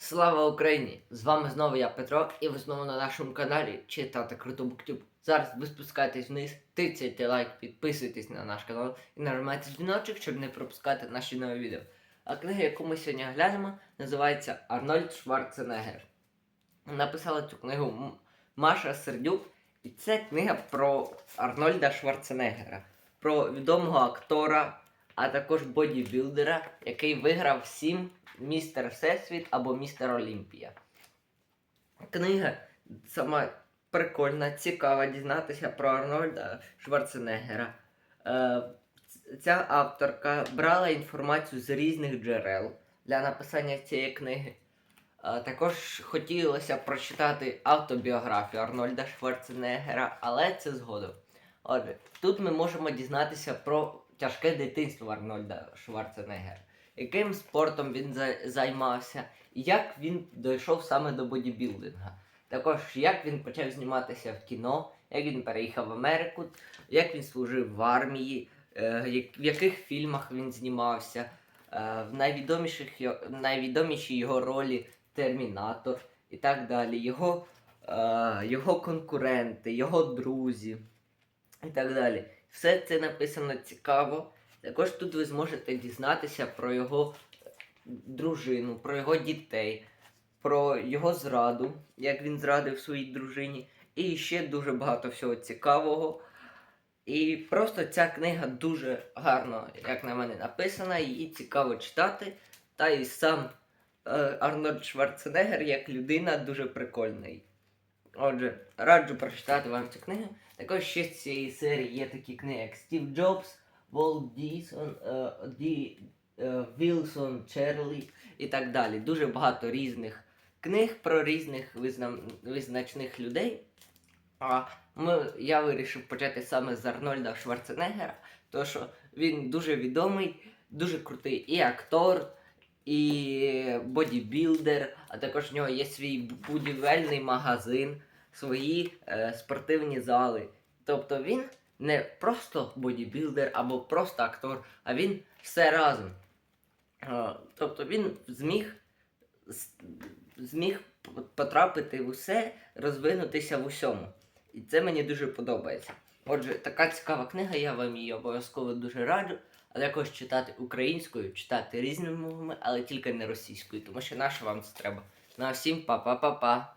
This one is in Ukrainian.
Слава Україні! З вами знову я Петро, і ви знову на нашому каналі читати Круто Буктюб. Зараз ви спускаєтесь вниз, тицяйте лайк, підписуйтесь на наш канал і нажимайте дзвіночок, щоб не пропускати наші нові відео. А книга, яку ми сьогодні глянемо, називається Арнольд Шварценеггер. Написала цю книгу Маша Сердюк, і це книга про Арнольда Шварценеггера, про відомого актора, а також бодібілдера, який виграв сім Містер Всесвіт або Містер Олімпія. Книга сама прикольна, цікава дізнатися про Арнольда Шварценеггера. Е, ця авторка брала інформацію з різних джерел для написання цієї книги. Е, також хотілося прочитати автобіографію Арнольда Шварценеггера, але це згодом. Отже, тут ми можемо дізнатися про тяжке дитинство Арнольда Шварценеггера. Яким спортом він займався, і як він дійшов саме до бодібілдинга. Також як він почав зніматися в кіно, як він переїхав в Америку, як він служив в армії, е, в яких фільмах він знімався, е, в найвідоміших йо- найвідоміші його ролі Термінатор і так далі, його, е, його конкуренти, його друзі і так далі. Все це написано цікаво. Також тут ви зможете дізнатися про його дружину, про його дітей, про його зраду, як він зрадив своїй дружині, і ще дуже багато всього цікавого. І просто ця книга дуже гарно, як на мене, написана, її цікаво читати. Та і сам е, Арнольд Шварценеггер як людина дуже прикольний. Отже, раджу прочитати вам цю книгу. Також ще з цієї серії є такі книги, як Стів Джобс, Волт Дісон, е, Ді, е, Вілсон, Черлі і так далі. Дуже багато різних книг про різних визнам, визначних людей. А ми, я вирішив почати саме з Арнольда Шварценеггера, тому що він дуже відомий, дуже крутий і актор, і бодібілдер, а також в нього є свій будівельний магазин, свої е, спортивні зали. Тобто він не просто бодібілдер або просто актор, а він все разом. Е, Тобто він зміг, зміг потрапити в усе, розвинутися в усьому. І це мені дуже подобається. Отже, така цікава книга, я вам її обов'язково дуже раджу. А також читати українською, читати різними мовами, але тільки не російською, тому що наша вам це треба. Ну всім па-па-па-па.